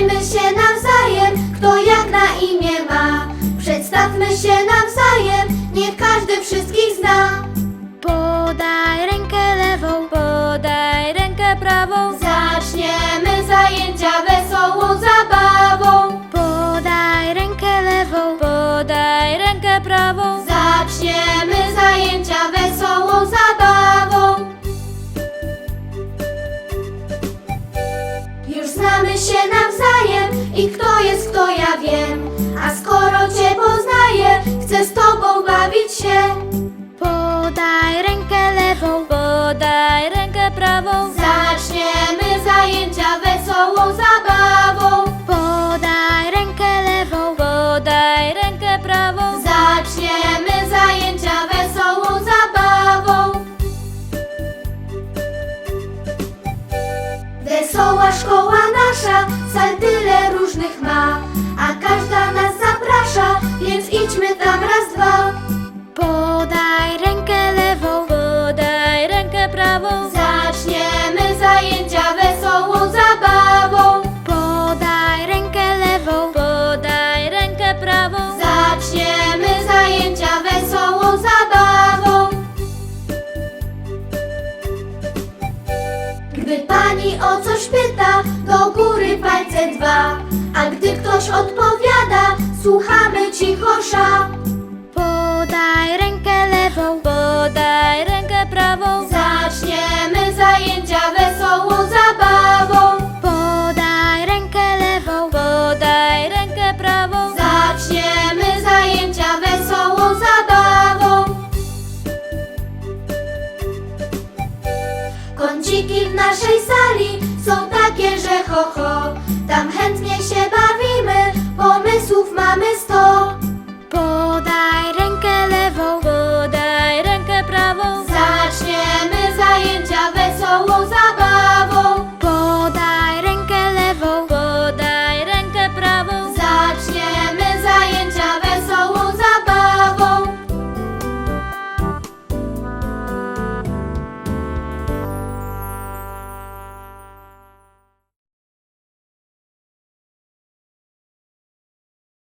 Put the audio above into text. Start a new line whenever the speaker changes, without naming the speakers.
Przywitajmy się nawzajem, kto jak na imię ma. Przedstawmy się nawzajem, niech każdy wszystkich zna.
Podaj rękę lewą, podaj rękę prawą.
Zaczniemy zajęcia wesołą zabawą.
Podaj rękę lewą, podaj rękę prawą.
Zaczniemy zajęcia wesołą zabawą. Już znamy się nawzajem i kto jest kto ja wiem. A skoro Cię poznaję, chcę z Tobą bawić się.
Podaj rękę lewą, podaj rękę prawą.
Wesoła szkoła nasza, sal tyle różnych ma, o coś pyta, do góry palce dwa. A gdy ktoś odpowiada, słuchamy cichosza.
Podaj rękę lewą, podaj rękę prawą.
Zaczniemy zajęcia zabawą. Ręczniki w naszej sali są takie, że chocho.